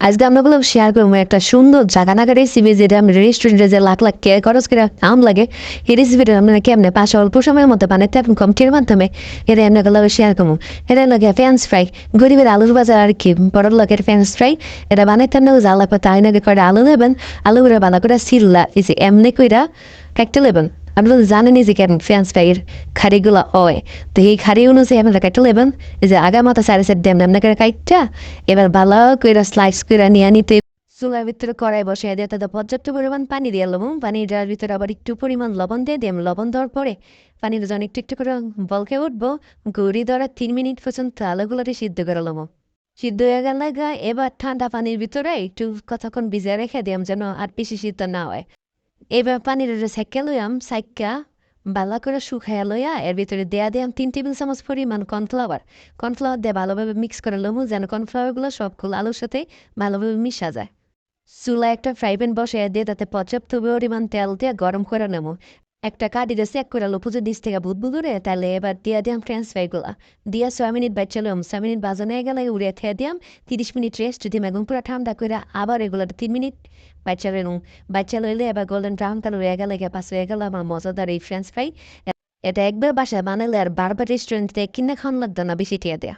আজকে আমরা বললাম শেয়ার করব একটা সুন্দর জাগানাগা রেসিপি যেটা আমি রেস্টুরেন্টে যে লাখ লাখ কে খরচ করে আম লাগে, এই রেসিপিটা আমরা কেমনে পাশে অল্প সময়ের মতো বানাতে এবং কমটির মাধ্যমে, এটা এমনি গেলে শেয়ার করব। এটা লাগে ফ্যান্স ফ্রাই গরিবের আলুর বাজার আর কি বড় লোকের ফ্যান্স ফ্রাই এটা বানাইতে না জ্বালা পাতা আইন আগে করে আলু নেবেন আলু করে বানা করে সিল্লা এই যে এমনি কইরা কাটতে নেবেন। আপনারা জানেনই যে কেন ফ্যান্স ফ্রাইয়ের খাড়িগুলো হয় তো এই খাড়ি অনুযায়ী আপনারা কাটতে নেবেন যে আগা মাথা সাড়ে সাত এমনি করে কাটটা এবার ভালো করে স্লাইস করে নিয়ে নিতে চুলার ভিতরে কড়াই বসিয়ে দিয়ে তাতে পর্যাপ্ত পরিমাণ পানি দিয়ে লবণ পানিটার ভিতরে আবার একটু পরিমাণ লবণ দিয়ে দিলাম লবণ দেওয়ার পরে পানিটা যখন একটু একটু করে বলকে উঠবো গুড়ি ধরা তিন মিনিট পর্যন্ত আলুগুলোটি সিদ্ধ করে লবো সিদ্ধ হয়ে গেলে এবার ঠান্ডা পানির ভিতরে একটু কতক্ষণ ভিজে রেখে দিলাম যেন আর বেশি সিদ্ধ না হয় এবার পানির সেকে লইয়াম সাইকা বালা করে শুকাইয়া লইয়া এর ভিতরে দেয়া দিয়াম তিন টেবিল চামচ পরিমাণ কর্নফ্লাওয়ার কর্নফ্লাওয়ার দিয়ে ভালোভাবে মিক্স করে লমু যেন কর্নফ্লাওয়ারগুলো সবগুলো আলুর সাথে ভালোভাবে মিশা যায় চুলা একটা ফ্রাই প্যান বসে দিয়ে তাতে পর্যাপ্ত পরিমাণ তেল দিয়ে গরম করে নেব একটা কাটিতে চেক করে লপুজো দিস থেকে বুধ বুধুরে তাহলে এবার দিয়া দিয়াম ফ্রেঞ্চ ফ্রাইগুলা দিয়া ছয় মিনিট বাচ্চালাম ছয় মিনিট বাজানো গেলে উড়ে খেয়ে দিয়াম, তিরিশ মিনিট রেস্ট দিম এবং পুরো ঠান্ডা করে আবার এগুলো তিন মিনিট বাচ্চা লইলাম বাচ্চা লইলে এবার গোল্ডেন ব্রাউন কালার হয়ে গেলে পাশ হয়ে গেল আমার মজাদার এই ফ্রেন্স ফ্রাই এটা একবার বাসায় বানালে আর বারবার রেস্টুরেন্ট থেকে কিনে খাওয়ান লাগতো না, বেশি টিয়া দেয়া।